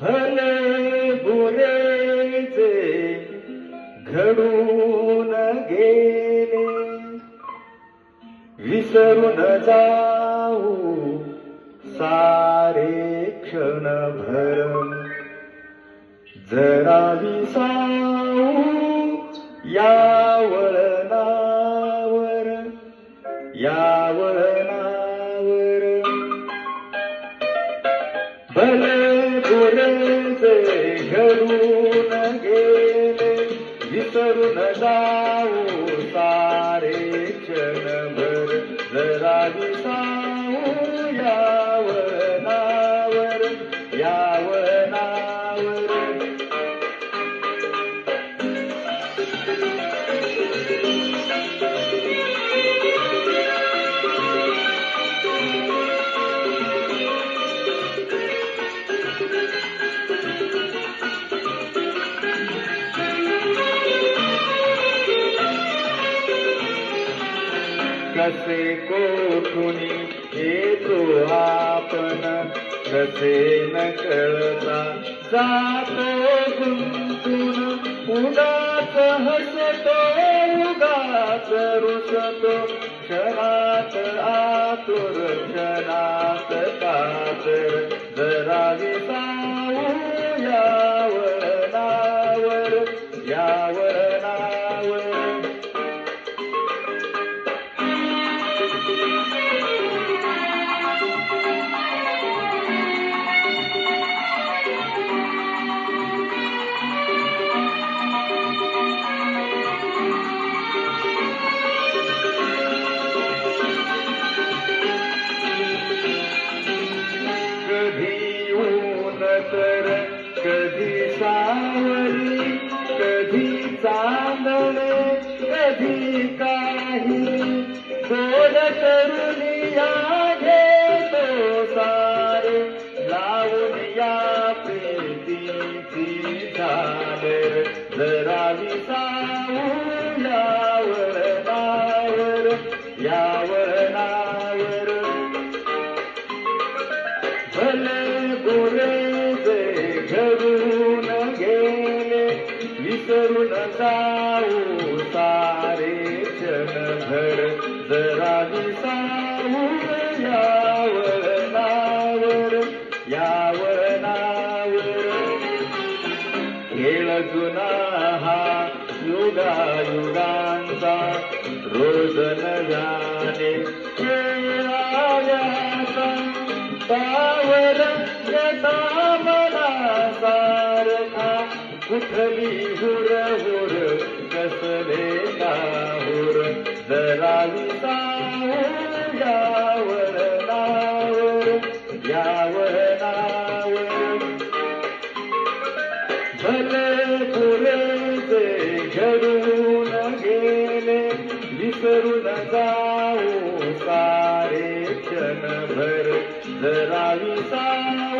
भले बुरेचे घडून गेले. विसरून जाऊ सारे क्षण ዘራ ቢሳው ያወለና ወረ ገሩ ነገሌ ይሰሩ ነዳው ሳሬቸ ነበር ዘራ कसे कोठुनी येतो आपण कसे न कळता जातो गुंतून उगाच हसतो उगाच रुसतो क्षणात आतुर क्षणात कधी काही करून करुनिया घेतो सारे. लावून या प्रीतीची झालर जरा विसाऊ यावर नावर यावर नावर. भले बुरे जे घडून गेले विसरून जाऊ यावर नावर खेळ जुना हा युगा युगांचा. रोज न जाणे पावर यथा सारखा कुठली हुर हुर कसले नाहुर जरा विसाऊ यावर नावर. यावर झरून गेले विसरून जाऊ सारे क्षणभर. जरा विसा